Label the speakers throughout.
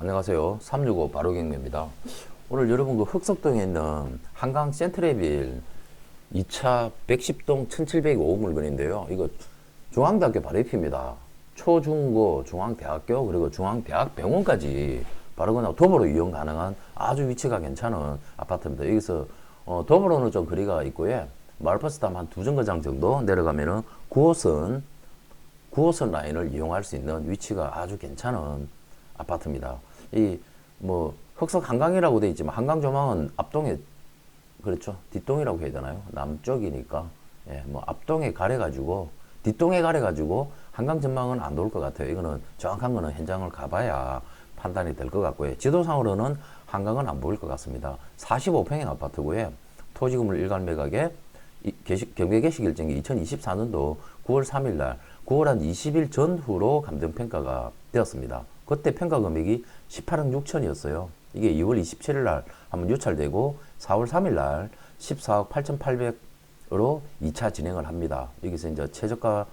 Speaker 1: 안녕하세요. 365 바로경매입니다. 오늘 여러분 그 흑석동에 있는 한강 센트레빌 2차 110동 1705 물건인데요. 이거 중앙대학교 바로 옆입니다. 초중고 중앙대학교 그리고 중앙대학병원까지 바로 그냥 도보로 이용 가능한 아주 위치가 괜찮은 아파트입니다. 여기서 어, 도보로는 좀 거리가 있고요. 마을버스 타면 한두 정거장 정도 내려가면은 9호선 9호선 라인을 이용할 수 있는 위치가 아주 괜찮은 아파트입니다. 이 뭐 흑석 한강이라고 돼 있지만 한강 조망은 앞동에 그렇죠 뒷동이라고 해야 되나요? 남쪽이니까 예, 뭐 앞동에 가려가지고 뒷동에 가려가지고 한강 전망은 안 좋을 것 같아요. 이거는 정확한 거는 현장을 가봐야 판단이 될 것 같고요. 지도상으로는 한강은 안 보일 것 같습니다. 45평의 아파트고요. 토지금을 일괄 매각에 이 게시, 경매 개시 결정이 2024년도 9월 3일 날 9월 한 20일 전후로 감정평가가 되었습니다. 그때 평가 금액이 18억 6천이었어요. 이게 2월 27일 날 한번 유찰되고 4월 3일 날 14억 8,800으로 2차 진행을 합니다. 여기서 이제 최저가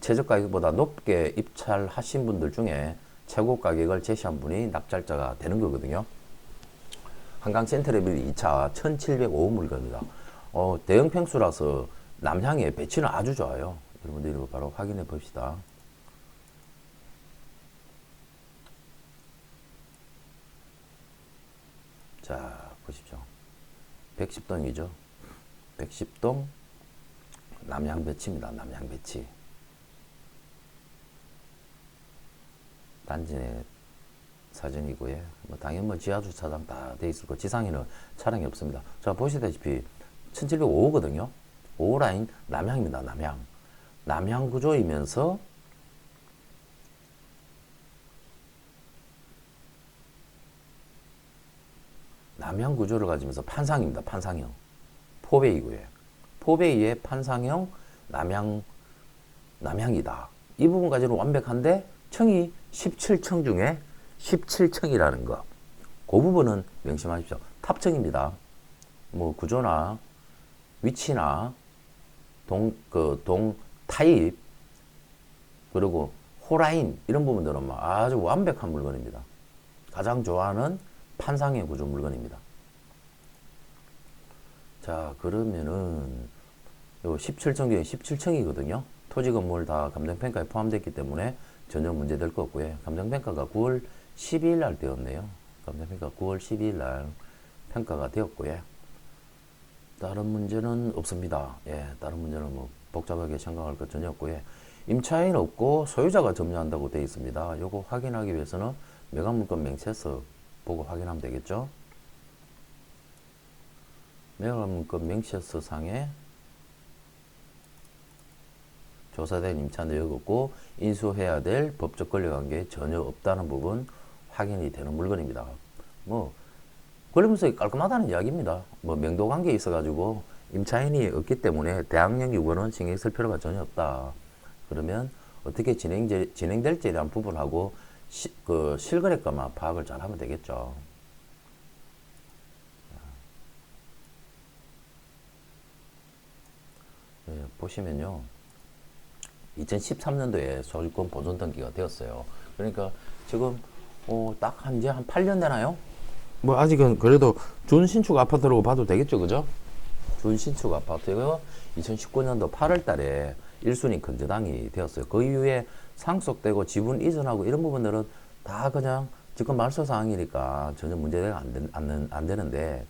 Speaker 1: 최저가격보다 높게 입찰하신 분들 중에 최고 가격을 제시한 분이 낙찰자가 되는 거거든요. 한강 센트레빌 2차 1705 물건입니다. 어, 대형 평수라서 남향의 배치는 아주 좋아요. 여러분들 이거 바로 확인해 봅시다. 자, 보십시오. 110동이죠. 110동 남양 배치입니다. 남양 배치. 단지 내 사진이고요. 뭐 당연 뭐 지하 주차장 다 돼 있을 거. 지상에는 차량이 없습니다. 자 보시다시피 1705거든요. 5 라인 남향입니다. 남향. 남향 구조이면서 남향 구조를 가지면서 판상입니다. 판상형. 포베이고요. 포베이의 판상형 남향 남향이다. 이 부분까지는 완벽한데 층이 17층 중에 17층이라는 거. 그 부분은 명심하십시오. 탑층입니다. 뭐 구조나 위치나 동, 그, 동 타입, 그리고 호라인, 이런 부분들은 뭐 아주 완벽한 물건입니다. 가장 좋아하는 판상의 구조 물건입니다. 자, 그러면은, 요 17층 중에 17층이거든요. 토지 건물 다 감정평가에 포함됐기 때문에 전혀 문제될 거 없고요. 감정평가가 9월 12일 날 되었네요. 감정평가 9월 12일 날 평가가 되었고요. 다른 문제는 없습니다. 예, 다른 문제는 뭐 복잡하게 생각할 것 전혀 없고요. 임차인 없고 소유자가 점유한다고 되어 있습니다. 요거 확인하기 위해서는 매각물건 명세서 보고 확인하면 되겠죠. 매각물건 명세서 상에 조사된 임차 내역 없고 인수해야 될 법적 권리관계 전혀 없다는 부분 확인이 되는 물건입니다. 뭐 권리분석이 깔끔하다는 이야기입니다. 뭐 명도 관계에 있어가지고 임차인이 없기 때문에 대학령 요구는 신경 쓸 필요가 전혀 없다. 그러면 어떻게 진행 진행될지에 대한 부분하고 시, 그 실거래가만 파악을 잘 하면 되겠죠. 예, 보시면요. 2013년도에 소유권 보존 등기가 되었어요. 그러니까 지금 어, 딱 한 이제 한 8년 되나요? 뭐 아직은 그래도 준신축 아파트라고 봐도 되겠죠, 그죠? 준신축 아파트가 2019년도 8월 달에 1순위 건재당이 되었어요. 그 이후에 상속되고 지분 이전하고 이런 부분들은 다 그냥 지금 말소 사항이니까 전혀 문제가 안, 된, 안, 안 되는데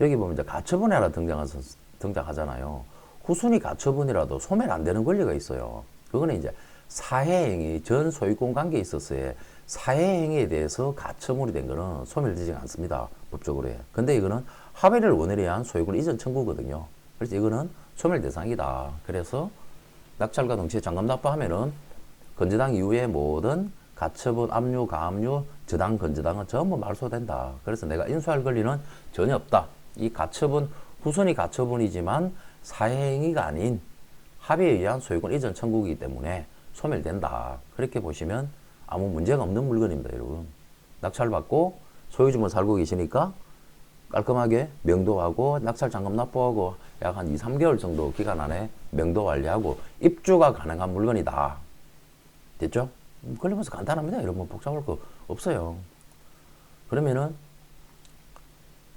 Speaker 1: 여기 보면 이제 가처분해라 등장해서 등장하잖아요. 후순위 가처분이라도 소멸 안 되는 권리가 있어요. 그거는 이제 사회행위 전 소유권 관계에 있어서의 사회행위에 대해서 가처분이 된 거는 소멸되지 않습니다. 법적으로. 해. 근데 이거는 합의를 원활히 한 소유권 이전 청구거든요. 그래서 이거는 소멸 대상이다. 그래서 낙찰과 동시에 장감 납부하면은 건재당 이후에 모든 가처분, 압류, 가압류, 저당, 건재당은 전부 말소된다. 그래서 내가 인수할 권리는 전혀 없다. 이 가처분, 후순위 가처분이지만 사회행위가 아닌 합의에 의한 소유권 이전 청구이기 때문에 소멸된다. 그렇게 보시면 아무 문제가 없는 물건입니다, 여러분. 낙찰받고 소유주만 살고 계시니까 깔끔하게 명도하고 낙찰 잔금 납부하고 약 한 2, 3개월 정도 기간 안에 명도 완료하고 입주가 가능한 물건이다. 됐죠? 음, 걸리면서 간단합니다. 여러분 복잡할 거 없어요. 그러면은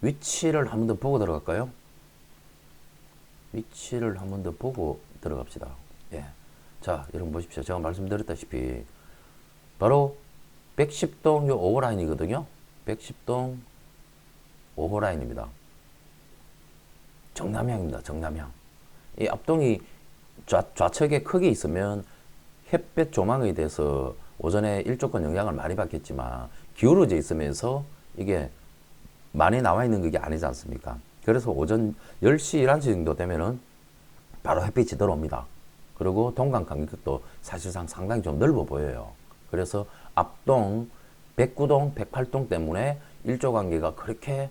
Speaker 1: 위치를 한 번 더 보고 들어갈까요? 위치를 한 번 더 보고 들어갑시다. 예. 자, 여러분 보십시오. 제가 말씀드렸다시피 바로 110동 요 오버라인이거든요. 110동 오버라인입니다. 정남향입니다. 정남향. 이 앞동이 좌, 좌측에 크게 있으면 햇볕 조망에 대해서 오전에 일조권 영향을 많이 받겠지만 기울어져 있으면서 이게 많이 나와 있는 게 아니지 않습니까? 그래서 오전 10시, 11시 정도 되면은 바로 햇빛이 들어옵니다. 그리고 동강 간격도 사실상 상당히 좀 넓어 보여요. 그래서 앞동 109동, 108동 때문에 일조 관계가 그렇게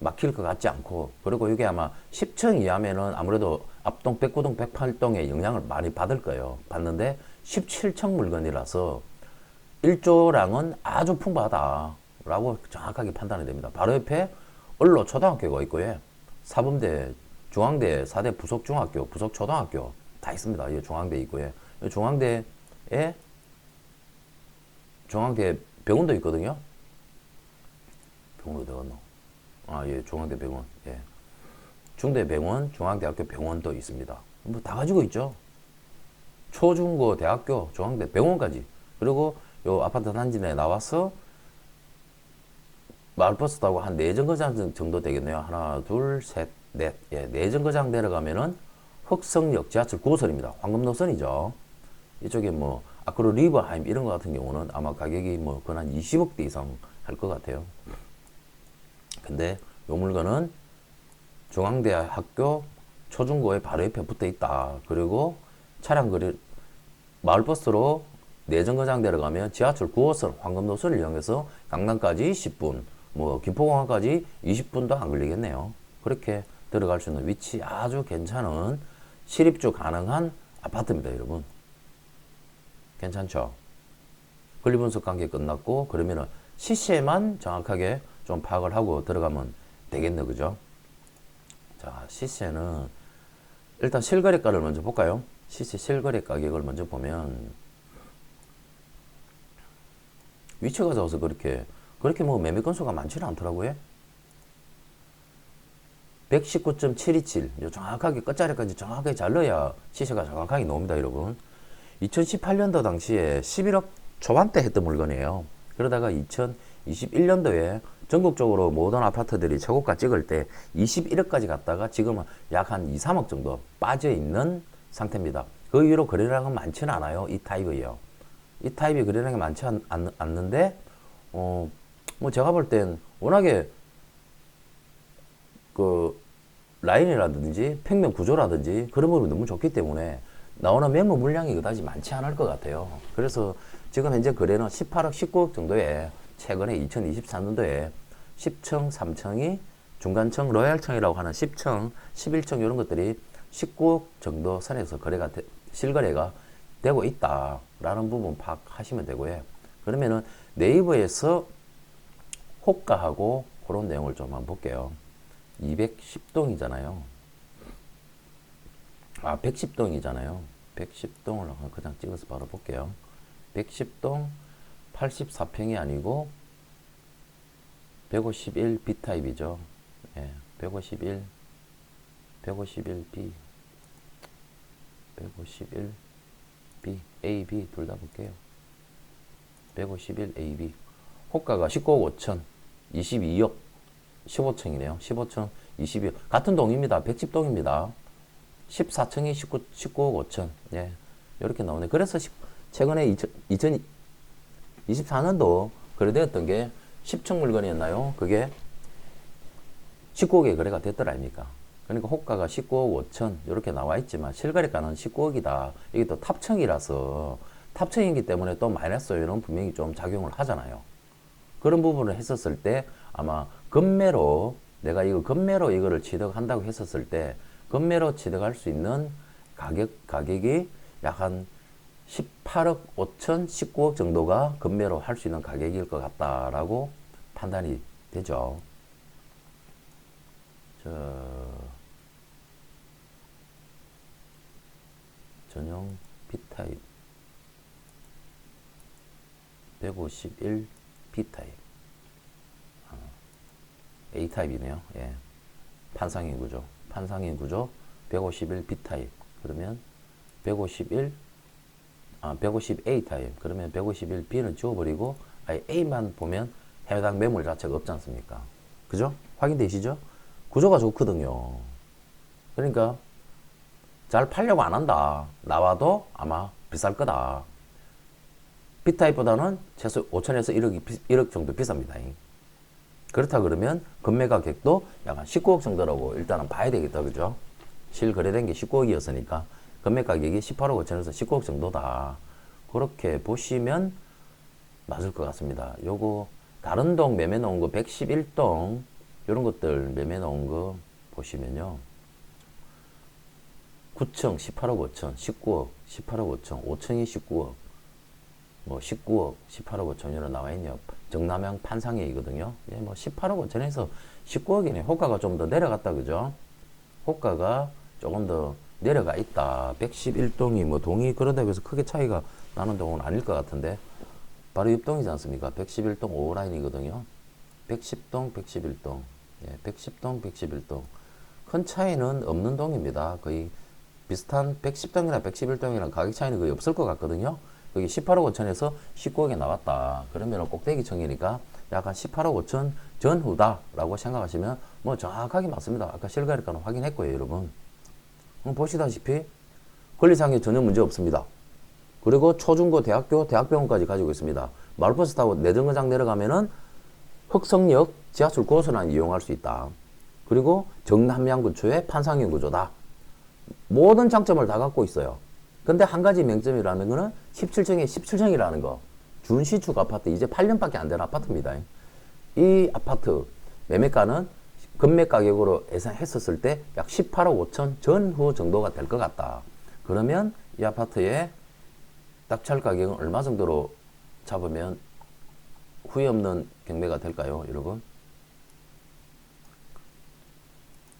Speaker 1: 막힐 것 같지 않고 그리고 이게 아마 10층 이하면은 아무래도 앞동 109동 108동의 영향을 많이 받을 거예요. 받는데 17층 물건이라서 일조량은 아주 풍부하다라고 정확하게 판단이 됩니다. 바로 옆에 을로 초등학교가 있고요. 사범대, 중앙대, 사대 부속 중학교, 부속 초등학교 다 있습니다. 이 중앙대 있고요. 이 중앙대에 중앙대 병원도 있거든요. 병원 어디 갔노? 아, 예, 중앙대 병원. 예. 중대 병원, 중앙대학교 병원도 있습니다. 뭐 다 가지고 있죠. 초중고 대학교, 중앙대 병원까지. 그리고 요 아파트 단지 내에 나와서 마을버스 타고 한 네 정거장 정도 되겠네요. 하나, 둘, 셋, 넷. 예, 네 정거장 내려가면은 흑성역 지하철 9호선입니다. 황금 노선이죠. 이쪽에 뭐 아크로 리버하임 이런 거 같은 경우는 아마 가격이 뭐건한 20억대 이상 할 것 같아요. 근데 요 물건은 중앙대 학교 초중고에 바로 옆에 붙어 있다. 그리고 차량 거리 마을버스로 내정거장 내려가면 지하철 9호선 황금노선을 이용해서 강남까지 10분, 뭐 김포공항까지 20분도 안 걸리겠네요. 그렇게 들어갈 수 있는 위치 아주 괜찮은 실입주 가능한 아파트입니다, 여러분. 괜찮죠? 권리 분석 관계 끝났고 그러면은 시세만 정확하게 좀 파악을 하고 들어가면 되겠네, 그죠? 자, 시세는 일단 실거래가를 먼저 볼까요? 시세 실거래 가격을 먼저 보면 위치가 좋아서 그렇게 그렇게 뭐 매매 건수가 많지는 않더라고요. 119.727 정확하게 끝자리까지 정확하게 잘 넣어야 시세가 정확하게 나옵니다, 여러분. 2018년도 당시에 11억 초반대 했던 물건이에요. 그러다가 2021년도에 전국적으로 모든 아파트들이 최고가 찍을 때 21억까지 갔다가 지금은 약한 2, 3억 정도 빠져 있는 상태입니다. 그 이후로 거래량은 많지는 않아요. 이 타입이요. 이 타입이 거래량이 많지 않, 않, 않 는데, 어, 뭐 제가 볼 땐 워낙에 그 라인이라든지 평면 구조라든지 그런 부분이 너무 좋기 때문에 나오는 매물 물량이 그다지 많지 않을 것 같아요. 그래서 지금 현재 거래는 18억, 19억 정도에 최근에 2024년도에 10층, 3층이 중간층, 로얄층이라고 하는 10층, 11층 이런 것들이 19억 정도 선에서 거래가 되, 실거래가 되고 있다라는 부분 파악하시면 되고요. 그러면은 네이버에서 호가하고 그런 내용을 좀 한번 볼게요. 210동이잖아요. 아, 110동이잖아요. 110동을 그냥 찍어서 바로 볼게요. 110동 84평이 아니고 151 B타입이죠. 예, 151 151 B 151 B A, B 둘 다 볼게요. 151 A, B 호가가 19억 5천 22억 15층이네요. 15층 22억 같은 동입니다. 110동입니다. 14층이 19, 19억 5천 예, 이렇게 나오네. 그래서 시, 최근에 2000, 2024년도 거래되었던 게 10층 물건이었나요? 그게 19억에 거래가 됐더라 아닙니까? 그러니까 호가가 19억 5천 이렇게 나와 있지만 실거래가는 19억이다. 이게 또 탑층이라서 탑층이기 때문에 또 마이너스 요인은 분명히 좀 작용을 하잖아요. 그런 부분을 했었을 때 아마 금매로 내가 이거 금매로 이거를 취득한다고 했었을 때 금매로 취득할 수 있는 가격 가격이 약 한 18억 5천 19억 정도가 금매로 할 수 있는 가격일 것 같다라고 판단이 되죠. 저 전용 B타입 151 B타입 A 타입이네요. 예. 판상인 구조. 판상인 구조 151 B 타입. 그러면 151 아, 150A 타입. 그러면 151 B는 지워버리고 아예 A만 보면 해당 매물 자체가 없지 않습니까? 그죠? 확인되시죠? 구조가 좋거든요. 그러니까 잘 팔려고 안 한다. 나와도 아마 비쌀 거다. B타입보다는 최소 5천에서 1억, 1억 정도 비쌉니다. 그렇다 그러면 금매 가격도 약간 19억 정도라고 일단은 봐야 되겠다. 그죠? 실 거래된 게 19억이었으니까 금매 가격이 18억 5천에서 19억 정도다. 그렇게 보시면 맞을 것 같습니다. 요거 다른 동 매매 나온 거 111동 이런 것들 매매 나온 거 보시면요. 9층 18억 5천, 19억, 18억 5천, 5층이 19억, 뭐 19억, 18억 5천 이런 나와 있네요. 정남향 판상회이거든요. 예, 뭐 18억 5천에서 19억이네. 호가가 좀 더 내려갔다 그죠? 호가가 조금 더 내려가 있다. 111동이 뭐 동이 그러다고 해서 크게 차이가 나는 동은 아닐 것 같은데 바로 옆동이지 않습니까? 111동 5라인이거든요. 110동, 111동. 예, 110동, 111동. 큰 차이는 없는 동입니다. 거의 비슷한 110동이나 111동이랑 가격 차이는 거의 없을 것 같거든요. 여기 18억 5천에서 19억에 나왔다. 그러면 꼭대기층이니까 약간 18억 5천 전후다라고 생각하시면 뭐 정확하게 맞습니다. 아까 실거래가는 확인했고요, 여러분. 음, 보시다시피 권리상에 전혀 문제 없습니다. 그리고 초중고 대학교 대학병원까지 가지고 있습니다. 마을버스 타고 내정거장 내려가면은 흑성역 지하철 고선안 이용할 수 있다. 그리고 정남양 구초의 판상형 구조다. 모든 장점을 다 갖고 있어요. 근데 한 가지 맹점이라는 거는 17층에 17층이라는 거. 준시축 아파트 이제 8년밖에 안 된 아파트입니다. 이 아파트 매매가는 금매 가격으로 예상했었을 때 약 18억 5천 전후 정도가 될 것 같다. 그러면 이 아파트의 낙찰 가격은 얼마 정도로 잡으면 후회 없는 경매가 될까요, 여러분?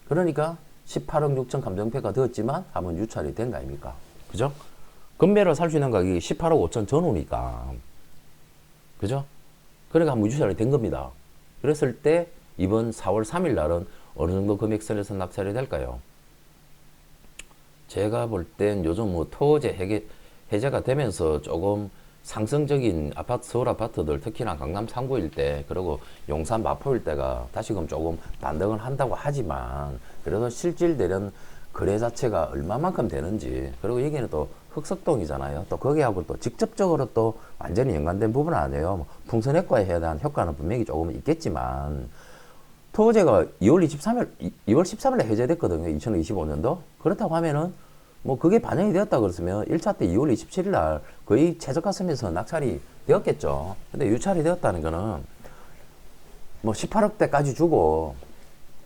Speaker 1: 그러니까 18억 6천 감정패가 되었지만 한번 유찰이 된 거 아닙니까? 그죠? 금매를 살수 있는 가격이 18억 5천 전후니까. 그죠? 그러니까 한번 유찰이 된 겁니다. 그랬을 때 이번 4월 3일 날은 어느 정도 금액선에서 낙찰이 될까요? 제가 볼 땐 요즘 뭐 토제 해제, 해제가 되면서 조금 상승적인 아파트, 서울 아파트들 특히나 강남 3구 일대 그리고 용산 마포 일대가 다시금 조금 반등을 한다고 하지만 그래도 실질되는 거래 자체가 얼마만큼 되는지 그리고 여기는 또 흑석동이잖아요. 또 거기하고 또 직접적으로 또 완전히 연관된 부분은 아니에요. 뭐 풍선액과에 대한 효과는 분명히 조금 있겠지만 토제가 2월 23일, 2월 13일에 해제됐거든요. 2025년도. 그렇다고 하면은 뭐 그게 반영이 되었다 그랬으면 1차 때 2월 27일 날 거의 최저가 쓰면서 낙찰이 되었겠죠. 근데 유찰이 되었다는 거는 뭐 18억대까지 주고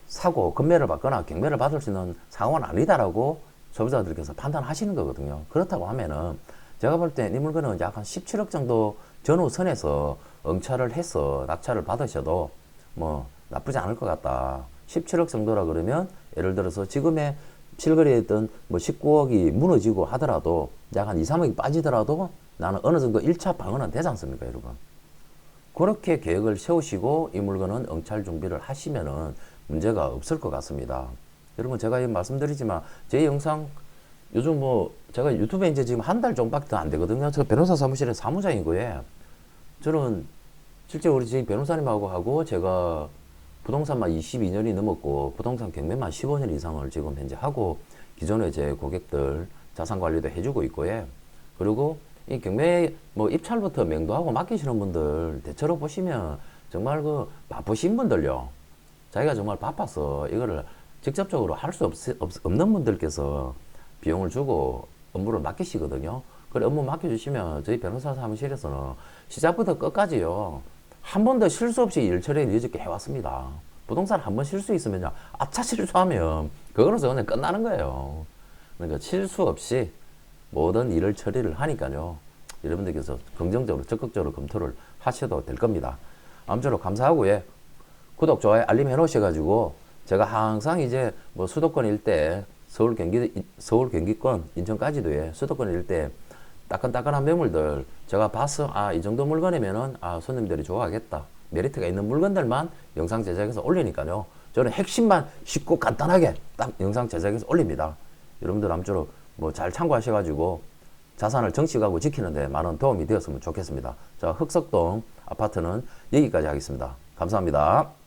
Speaker 1: 사고 금매를 받거나 경매를 받을 수 있는 상황은 아니다라고 소비자들께서 판단하시는 거거든요. 그렇다고 하면은 제가 볼 때 이 물건은 약 한 17억 정도 전후 선에서 응찰을 해서 낙찰을 받으셔도 뭐 나쁘지 않을 것 같다. 17억 정도라 그러면 예를 들어서 지금의 실거래했던 뭐 19억이 무너지고 하더라도 약 한 2, 3억이 빠지더라도 나는 어느 정도 1차 방어는 되지 않습니까, 여러분? 그렇게 계획을 세우시고 이 물건은 응찰 준비를 하시면은 문제가 없을 것 같습니다. 여러분 제가 말씀드리지만 제 영상 요즘 뭐 제가 유튜브에 이제 지금 한 달 정도밖에 더안 되거든요. 저 변호사 사무실에 사무장인 거예요. 저는 실제 우리 지금 변호사님하고 하고 제가 부동산만 22년이 넘었고 부동산 경매만 15년 이상을 지금 현재 하고 기존에 제 고객들 자산 관리도 해주고 있고요. 그리고 이 경매 뭐 입찰부터 명도하고 맡기시는 분들 대체로 보시면 정말 그 바쁘신 분들요. 자기가 정말 바빠서 이거를 직접적으로 할 수 없는 분들께서 비용을 주고 업무를 맡기시거든요. 그래 업무 맡겨주시면 저희 변호사 사무실에서는 시작부터 끝까지요. 한 번도 실수 없이 일 처리를 이렇게 해왔습니다. 부동산 한 번 실수 있으면요. 아차 실수하면 그거로서 그냥 끝나는 거예요. 그러니까 실수 없이 모든 일을 처리를 하니까요. 여러분들께서 긍정적으로 적극적으로 검토를 하셔도 될 겁니다. 아무쪼록 감사하고요. 구독, 좋아요, 알림 해놓으셔가지고 제가 항상 이제 뭐 수도권 일대 서울 경기 서울 경기권 인천까지도 예 수도권 일대 따끈따끈한 매물들 제가 봐서 아 이 정도 물건이면은 아 손님들이 좋아하겠다 메리트가 있는 물건들만 영상 제작해서 올리니까요. 저는 핵심만 쉽고 간단하게 딱 영상 제작해서 올립니다. 여러분들 아무쪼록 뭐잘 참고하셔가지고 자산을 정식하고 지키는데 많은 도움이 되었으면 좋겠습니다. 자, 흑석동 아파트는 여기까지 하겠습니다. 감사합니다.